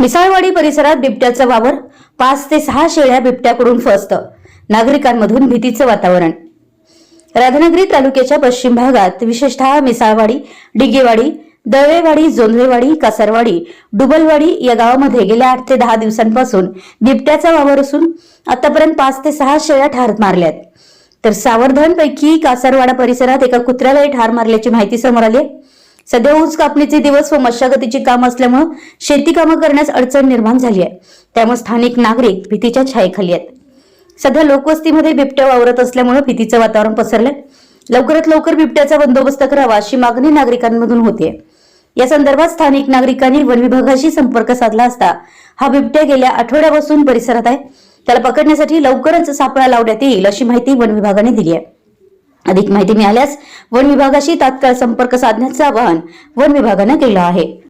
मिसाळवाडी परिसरात बिबट्याचा वावर पाच ते सहा शेळ्या बिबट्याकडून फस्त. नागरिकांमधून भीतीचं वातावरण. राधानगरी तालुक्याच्या पश्चिम भागात विशेषतः मिसाळवाडी डिगेवाडी दळवेवाडी जोंधळेवाडी कासारवाडी डुबलवाडी या गावामध्ये गेल्या आठ ते दहा दिवसांपासून बिबट्याचा वावर असून आतापर्यंत पाच ते सहा शेळ्या ठार मारल्यात. तर सावरधनपैकी कासारवाडा परिसरात एका कुत्र्यालाही ठार मारल्याची माहिती समोर आली आहे. सध्या ऊस कापणीचे दिवस व मशागतीची काम असल्यामुळे शेती कामं करण्यास अडचण निर्माण झाली आहे. त्यामुळे स्थानिक नागरिक भीतीच्या छायेखाली आहेत. सध्या लोकवस्तीमध्ये बिबट्या वावरत असल्यामुळे भीतीचं वातावरण पसरलंय. लवकरात लवकर बिबट्याचा बंदोबस्त करावा अशी मागणी नागरिकांमधून होतीये. या संदर्भात स्थानिक नागरिकांनी वन विभागाशी संपर्क साधला असता हा बिबट्या गेल्या आठवड्यापासून परिसरात आहे. त्याला पकडण्यासाठी लवकरच सापळा लावण्यात येईल अशी माहिती वन विभागाने दिली आहे. अधिक माहिती मिळाल्यास वन विभागाशी तात्काळ संपर्क साधण्याचं आवाहन वन विभागानं केलं आहे.